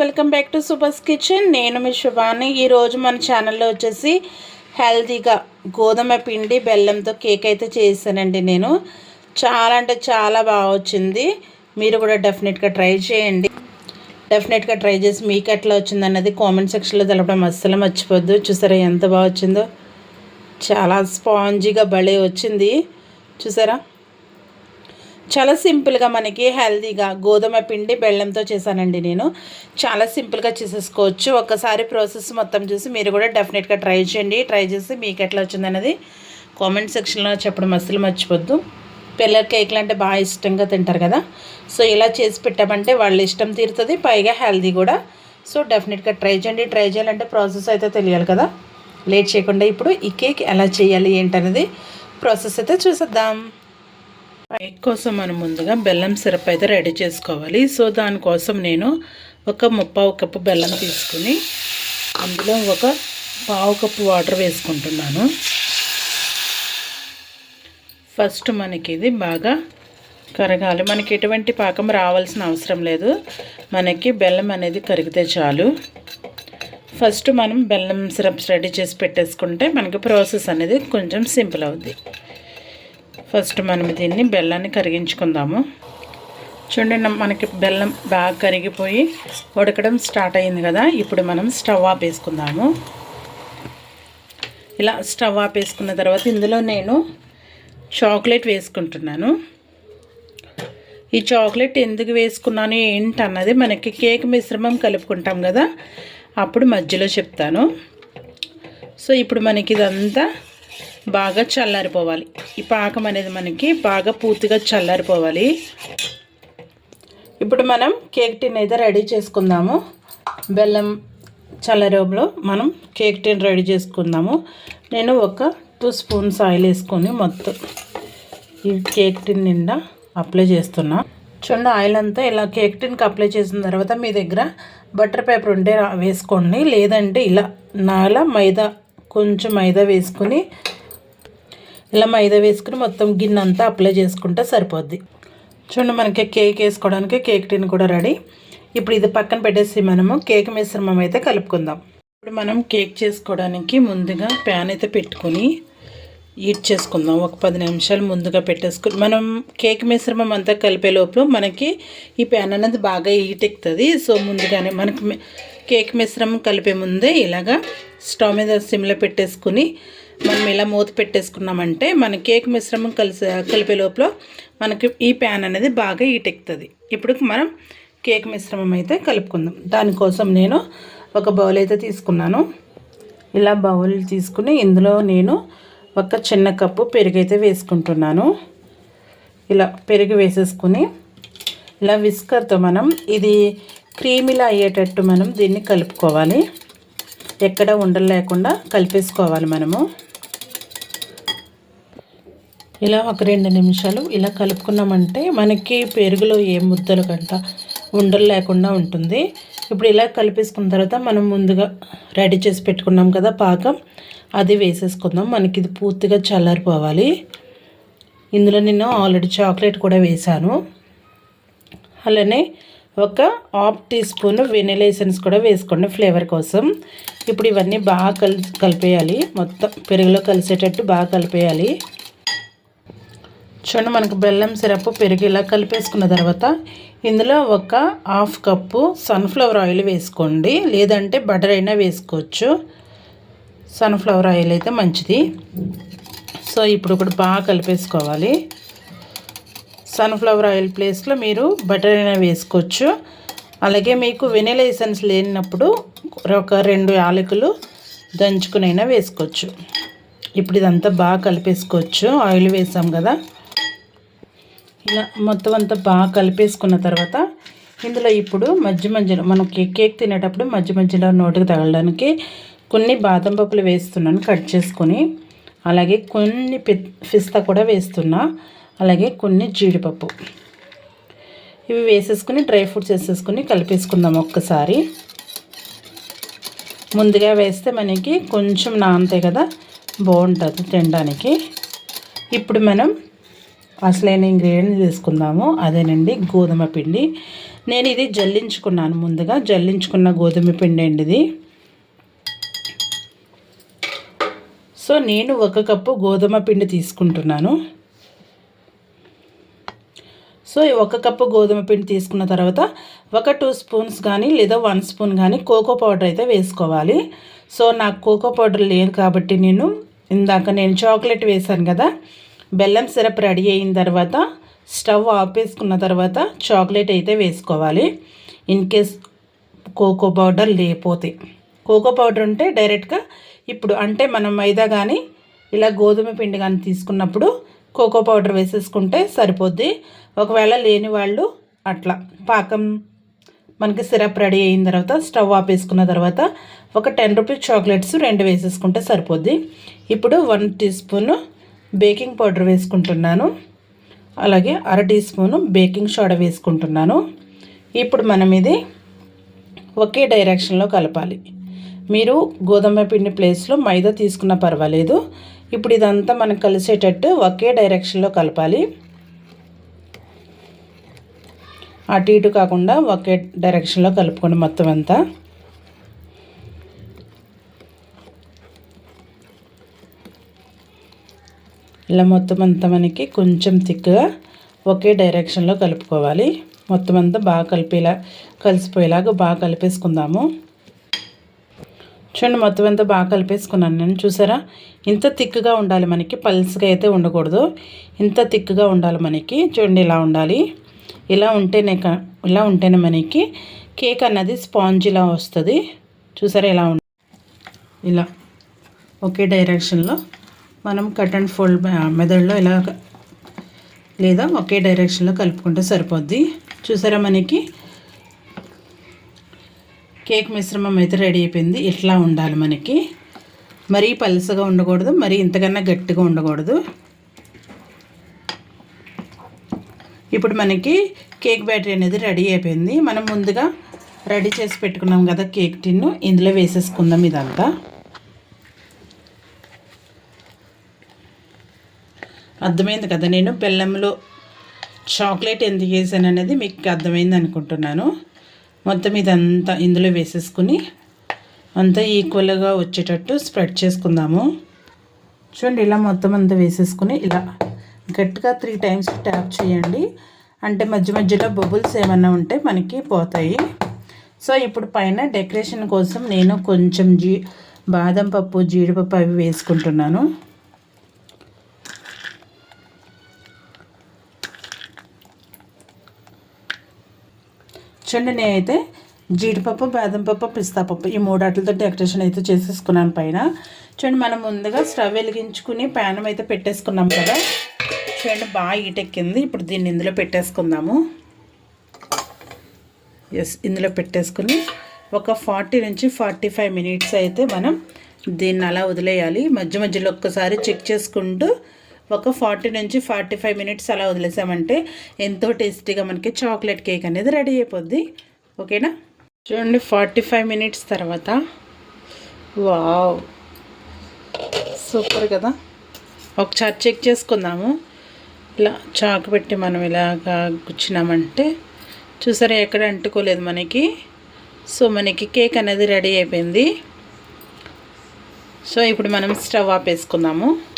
Welcome back to supers kitchen. నేను మీ శుభాని. ఈరోజు మన ఛానల్లో వచ్చేసి హెల్తీగా గోధుమ పిండి బెల్లంతో కేక్ అయితే చేశానండి నేను. చాలా అంటే చాలా బాగా వచ్చింది. మీరు కూడా డెఫినెట్గా ట్రై చేయండి. డెఫినెట్గా ట్రై చేసి మీకు ఎట్లా వచ్చింది అన్నది కామెంట్ సెక్షన్లో తెలపడం అస్సలు మర్చిపోద్దు. చూసారా ఎంత బాగా వచ్చిందో? చాలా స్పాంజీగా భలే వచ్చింది. చూసారా? చాలా సింపుల్గా మనకి హెల్తీగా గోధుమ పిండి బెల్లంతో చేశానండి నేను. చాలా సింపుల్గా చేసేసుకోవచ్చు. ఒక్కసారి ప్రాసెస్ మొత్తం చూసి మీరు కూడా డెఫినెట్గా ట్రై చేయండి. ట్రై చేసి మీకు ఎట్లా వచ్చిందనేది కామెంట్ సెక్షన్లో చెప్పడం అస్సలు మర్చిపోద్దు. పిల్లల కేక్లు అంటే బాగా ఇష్టంగా తింటారు కదా. సో ఇలా చేసి పెట్టామంటే వాళ్ళ ఇష్టం తీరుతుంది పైగా హెల్దీ కూడా. సో డెఫినెట్గా ట్రై చేయండి. ట్రై చేయాలంటే ప్రాసెస్ అయితే తెలియాలి కదా. లేట్ చేయకుండా ఇప్పుడు ఈ కేక్ ఎలా చేయాలి ఏంటనేది ప్రాసెస్ అయితే చూసేద్దాం. కేక్ కోసం మనం ముందుగా బెల్లం సిరప్ అయితే రెడీ చేసుకోవాలి. సో దానికోసం నేను ఒక ముప్పావు కప్పు బెల్లం తీసుకుని అందులో ఒక పావు కప్పు వాటర్ వేసుకుంటున్నాను. ఫస్ట్ మనకి ఇది బాగా కరగాలి. మనకి ఎటువంటి పాకం రావాల్సిన అవసరం లేదు. మనకి బెల్లం అనేది కరిగితే చాలు. ఫస్ట్ మనం బెల్లం సిరప్స్ రెడీ చేసి పెట్టేసుకుంటే మనకి ప్రాసెస్ అనేది కొంచెం సింపుల్ అవుద్ది. ఫస్ట్ మనం దీన్ని బెల్లాన్ని కరిగించుకుందాము. చూడండి మనకి బెల్లం బాగా కరిగిపోయి ఉడకడం స్టార్ట్ అయింది కదా. ఇప్పుడు మనం స్టవ్ ఆపేసుకుందాము ఇలా స్టవ్ ఆపేసుకున్న తర్వాత ఇందులో నేను చాక్లెట్ వేసుకుంటున్నాను. ఈ చాక్లెట్ ఎందుకు వేసుకున్నాను ఏంటి అన్నది మనకి కేక్ మిశ్రమం కలుపుకుంటాం కదా. అప్పుడు మధ్యలో చెప్తాను. సో ఇప్పుడు మనకి ఇదంతా బాగా చల్లారిపోవాలి. ఈ పాకం అనేది మనకి బాగా పూర్తిగా చల్లారిపోవాలి. ఇప్పుడు మనం కేక్ టిన్ అయితే రెడీ చేసుకుందాము. బెల్లం చల్లరోబులో మనం కేక్ టిన్ రెడీ చేసుకుందాము. నేను ఒక టూ స్పూన్స్ ఆయిల్ వేసుకొని మొత్తం ఈ కేక్ టిన్ నిండా అప్లై చేస్తున్నా. చూడండి ఆయిల్ అంతా ఇలా కేక్ టిన్కి అప్లై చేసిన తర్వాత మీ దగ్గర బటర్ పేపర్ ఉంటే వేసుకోండి. లేదంటే ఇలా నాల మైదా కొంచెం మైదా వేసుకొని ఇలా మైదా వేసుకుని మొత్తం గిన్నె అంతా అప్లై చేసుకుంటే సరిపోద్ది. చూడండి మనకి కేక్ వేసుకోవడానికి కేక్ టిన్ కూడా రెడీ. ఇప్పుడు ఇది పక్కన పెట్టేసి మనము కేక్ మిశ్రమం అయితే కలుపుకుందాం. ఇప్పుడు మనం కేక్ చేసుకోవడానికి ముందుగా ప్యాన్ అయితే పెట్టుకొని హీట్ చేసుకుందాం. ఒక పది నిమిషాలు ముందుగా పెట్టేసుకుని మనం కేక్ మిశ్రమం అంతా కలిపే లోపల మనకి ఈ ప్యాన్ అనేది బాగా హీట్ ఎక్కుతుంది. సో ముందుగానే మనకి కేక్ మిశ్రమం కలిపే ముందే ఇలాగా స్టవ్ మీద సిమ్లో పెట్టేసుకుని మనం ఇలా మూత పెట్టేసుకున్నామంటే మన కేక్ మిశ్రమం కలిసి కలిపే లోపల మనకి ఈ ప్యాన్ అనేది బాగా హీట్ ఎక్కుతుంది. ఇప్పుడు మనం కేక్ మిశ్రమం అయితే కలుపుకుందాం. దానికోసం నేను ఒక బౌల్ అయితే తీసుకున్నాను. ఇలా బౌల్ తీసుకుని ఇందులో నేను ఒక చిన్న కప్పు పెరుగు అయితే వేసుకుంటున్నాను. ఇలా పెరుగు వేసేసుకుని ఇలా విస్కర్తో మనం ఇది క్రీమీలా అయ్యేటట్టు మనం దీన్ని కలుపుకోవాలి. ఎక్కడ ఉండలు లేకుండా కలిపేసుకోవాలి మనము. ఇలా ఒక రెండు నిమిషాలు ఇలా కలుపుకున్నామంటే మనకి పెరుగులో ఏ ముద్దలు గంట ఉండలు లేకుండా ఉంటుంది. ఇప్పుడు ఇలా కలిపేసుకున్న తర్వాత మనం ముందుగా రెడీ చేసి పెట్టుకున్నాం కదా పాకం. అది వేసేసుకుందాం. మనకి ఇది పూర్తిగా చల్లారిపోవాలి. ఇందులో నేను ఆల్రెడీ చాక్లెట్ కూడా వేశాను. అలానే ఒక half teaspoon vanilla essence కూడా వేసుకోండి ఫ్లేవర్ కోసం. ఇప్పుడు ఇవన్నీ బాగా కలి కలిపేయాలి. మొత్తం పెరుగులో కలిసేటట్టు బాగా కలిపేయాలి. చూడండి మనకు బెల్లం సిరప్ పెరుగు ఇలా కలిపేసుకున్న తర్వాత ఇందులో ఒక హాఫ్ కప్పు సన్ఫ్లవర్ ఆయిల్ వేసుకోండి. లేదంటే బటర్ అయినా వేసుకోవచ్చు. సన్ఫ్లవర్ ఆయిల్ అయితే మంచిది. సో ఇప్పుడు కూడా బాగా కలిపేసుకోవాలి. సన్ఫ్లవర్ ఆయిల్ ప్లేస్లో మీరు బటర్ అయినా వేసుకోవచ్చు. అలాగే మీకు వెనిలా ఎసెన్స్ లేనప్పుడు ఒక రెండు యాలకులు దంచుకునైనా వేసుకోవచ్చు. ఇప్పుడు ఇదంతా బాగా కలిపేసుకోవచ్చు. ఆయిల్ వేసాం కదా. ఇలా మొత్తం అంతా బాగా కలిపేసుకున్న తర్వాత ఇందులో ఇప్పుడు మధ్య మధ్యలో మనం కేక్ కేక్ తినేటప్పుడు మధ్య మధ్యలో నోటికి తగలడానికి కొన్ని బాదం పప్పులు వేస్తున్నాను కట్ చేసుకొని. అలాగే కొన్ని పిస్తా కూడా వేస్తున్నా. అలాగే కొన్ని జీడిపప్పు. ఇవి వేసేసుకుని డ్రై ఫ్రూట్స్ వేసేసుకుని కలిపేసుకుందాం ఒక్కసారి. ముందుగా వేస్తే మనకి కొంచెం నానతాయి కదా బాగుంటుంది తినడానికి. ఇప్పుడు మనం అసలైన ఇంగ్రీడియంట్ తీసుకుందాము. అదేనండి గోధుమ పిండి. నేను ఇది జల్లించుకున్నాను ముందుగా. జల్లించుకున్న గోధుమ పిండి అండి ఇది సో నేను ఒక కప్పు గోధుమ పిండి తీసుకుంటున్నాను. సో ఒక కప్పు గోధుమ పిండి తీసుకున్న తర్వాత ఒక టూ స్పూన్స్ కానీ లేదా వన్ స్పూన్ కానీ కోకో పౌడర్ అయితే వేసుకోవాలి. సో నాకు కోకో పౌడర్ లేదు కాబట్టి నేను ఇందాక నేను చాక్లెట్ వేశాను కదా బెల్లం సిరప్ రెడీ అయిన తర్వాత స్టవ్ ఆపేసుకున్న తర్వాత చాక్లెట్ అయితే వేసుకోవాలి. ఇన్ కేస్ కోకో పౌడర్ లేకపోతే. కోకో పౌడర్ ఉంటే డైరెక్ట్గా ఇప్పుడు అంటే మనం మైదా కానీ ఇలా గోధుమ పిండి కానీ తీసుకున్నప్పుడు కోకో పౌడర్ వేసేసుకుంటే సరిపోద్ది. ఒకవేళ లేని వాళ్ళు అట్లా. పాకం మనకి సిరప్ రెడీ అయిన తర్వాత స్టవ్ ఆపేసుకున్న తర్వాత ఒక టెన్ రూపీస్ చాక్లెట్స్ రెండు వేసేసుకుంటే సరిపోద్ది. ఇప్పుడు one tea spoon baking powder వేసుకుంటున్నాను. అలాగే అర టీ స్పూను బేకింగ్ సోడా వేసుకుంటున్నాను. ఇప్పుడు మనం ఇది ఒకే డైరెక్షన్లో కలపాలి. మీరు గోధుమ పిండి ప్లేస్లో మైదా తీసుకున్న పర్వాలేదు. ఇప్పుడు ఇదంతా మనకు కలిసేటట్టు ఒకే డైరెక్షన్లో కలపాలి. అటు ఇటు కాకుండా ఒకే డైరెక్షన్లో కలుపుకోండి మొత్తం అంతా. ఇలా మొత్తం అంతా మనకి కొంచెం థిక్గా ఒకే డైరెక్షన్లో కలుపుకోవాలి. మొత్తం అంతా బాగా కలిపేలా కలిసిపోయేలాగా బాగా కలిపేసుకుందాము. చూడండి మొత్తం అంతా బాగా కలిపేసుకున్నాను నేను చూసారా? ఇంత థిక్గా ఉండాలి మనకి పల్స్గా అయితే ఉండకూడదు. ఇంత థిక్గా ఉండాలి మనకి చూడండి ఇలా ఉండాలి. ఇలా ఉంటేనే ఇలా ఉంటేనే మనకి కేక్ అన్నది స్పాంజ్ ఇలా వస్తుంది. చూసారా ఇలా ఇలా ఒకే డైరెక్షన్లో మనం కట్ అండ్ ఫోల్డ్ మెథడ్లో ఇలా లేదా ఒకే డైరెక్షన్లో కలుపుకుంటే సరిపోద్ది. చూసారా మనకి? కేక్ మిశ్రమం అయితే రెడీ అయిపోయింది. ఇట్లా ఉండాలి మనకి. మరీ పలుసగా ఉండకూడదు మరీ ఇంతకన్నా గట్టిగా ఉండకూడదు. ఇప్పుడు మనకి కేక్ బ్యాటరీ అనేది రెడీ అయిపోయింది. మనం ముందుగా రెడీ చేసి పెట్టుకున్నాం కదా కేక్ టిన్ను. ఇందులో వేసేసుకుందాం ఇదంతా. అర్థమైంది కదా. నేను బెల్లంలో చాక్లెట్ ఎందుకు వేసాను అనేది మీకు అర్థమైంది అనుకుంటున్నాను. మొత్తం ఇదంతా ఇందులో వేసేసుకుని అంతా ఈక్వల్గా వచ్చేటట్టు స్ప్రెడ్ చేసుకుందాము. చూడండి ఇలా మొత్తం అంతా వేసేసుకుని ఇలా గట్టిగా త్రీ టైమ్స్ ట్యాప్ చేయండి. అంటే మధ్య మధ్యలో బబుల్స్ ఏమైనా ఉంటే మనకి పోతాయి. సో ఇప్పుడు పైన డెకరేషన్ కోసం నేను కొంచెం జీ బాదం పప్పు జీడిపప్పు అవి వేసుకుంటున్నాను. చూడండి నేనైతే జీడిపప్పు బాదం పప్పు పిస్తా పప్పు ఈ మూడాట్లతో డెకరేషన్ అయితే చేసేసుకున్నాను పైన. చూడండి మనం ముందుగా స్టవ్ వెలిగించుకుని ప్యానం అయితే పెట్టేసుకున్నాం కదా. చూడండి బాగా ఈటెక్కింది ఇప్పుడు దీన్ని ఇందులో పెట్టేసుకుందాము. ఎస్ ఇందులో పెట్టేసుకుని ఒక ఫార్టీ నుంచి ఫార్టీ ఫైవ్ మినిట్స్ అయితే మనం దీన్ని అలా వదిలేయాలి. మధ్య మధ్యలో ఒక్కసారి చెక్ చేసుకుంటూ ఒక ఫార్టీ నుంచి ఫార్టీ ఫైవ్ మినిట్స్ అలా వదిలేసామంటే ఎంతో టేస్టీగా మనకి చాక్లెట్ కేక్ అనేది రెడీ అయిపోద్ది. ఓకేనా? చూడండి ఫార్టీ ఫైవ్ మినిట్స్ తర్వాత. వావ్! సూపర్ కదా? ఒకసారి చెక్ చేసుకుందాము. ఇలా చాకు పెట్టి మనం ఇలాగా గుచ్చినామంటే చూసారా ఎక్కడ అంటుకోలేదు మనకి. సో మనకి కేక్ అనేది రెడీ అయిపోయింది. సో ఇప్పుడు మనం స్టవ్ ఆపేసుకుందాము.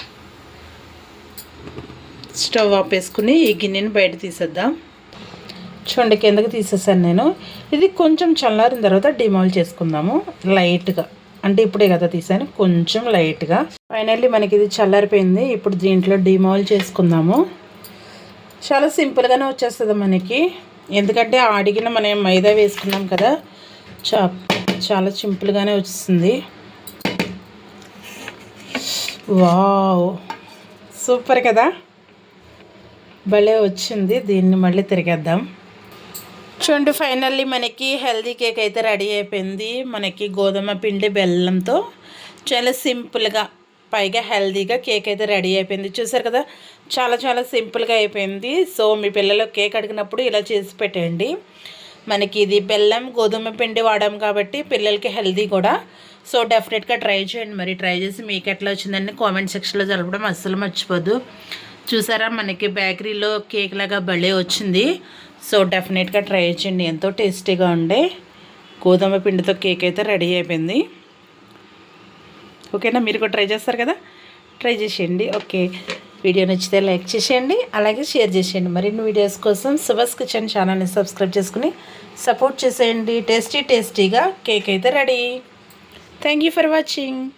స్టవ్ ఆపేసుకుని ఈ గిన్నెని బయట తీసేద్దాం. చూడండి కిందకి తీసేసాను నేను. ఇది కొంచెం చల్లారిన తర్వాత డిమాల్ చేసుకుందాము లైట్గా. అంటే ఇప్పుడే కదా తీసాను కొంచెం లైట్గా. ఫైనల్లీ మనకి ఇది చల్లారిపోయింది ఇప్పుడు దీంట్లో డిమాల్ చేసుకుందాము. చాలా సింపుల్గానే వచ్చేస్తుంది మనకి. ఎందుకంటే అడిగిన మనం మైదా వేసుకున్నాం కదా చా చాలా సింపుల్గానే వస్తుంది వావ్! సూపర్ కదా? భలే వచ్చింది. దీన్ని మళ్ళీ తిరిగేద్దాం. చూడండి ఫైనల్లీ మనకి హెల్దీ కేక్ అయితే రెడీ అయిపోయింది. మనకి గోధుమ పిండి బెల్లంతో చాలా సింపుల్గా పైగా హెల్దీగా కేక్ అయితే రెడీ అయిపోయింది. చూసారు కదా చాలా చాలా సింపుల్గా అయిపోయింది. సో మీ పిల్లలు కేక్ అడిగినప్పుడు ఇలా చేసి పెట్టండి మనకి ఇది బెల్లం గోధుమ పిండి వాడాం కాబట్టి పిల్లలకి హెల్దీ కూడా. సో డెఫినెట్గా ట్రై చేయండి. మరి ట్రై చేసి మీకు ఎట్లా వచ్చిందని కామెంట్ సెక్షన్లో జరపడం అస్సలు మర్చిపోదు. చూసారా మనకి బేకరీలో కేక్ లాగా భలే వచ్చింది. సో డెఫినెట్గా ట్రై చేయండి. ఎంతో టేస్టీగా ఉండే గోధుమ పిండితో కేక్ అయితే రెడీ అయిపోయింది. ఓకేనా? మీరు కూడా ట్రై చేస్తారు కదా? ట్రై చేసేయండి. ఓకే. వీడియో నచ్చితే లైక్ చేసేయండి. అలాగే షేర్ చేసేయండి. మరిన్ని వీడియోస్ కోసం సుభాష్ కిచెన్ ఛానల్ని సబ్స్క్రైబ్ చేసుకుని సపోర్ట్ చేసేయండి. టేస్టీ టేస్టీగా కేక్ అయితే ready. Thank you for watching.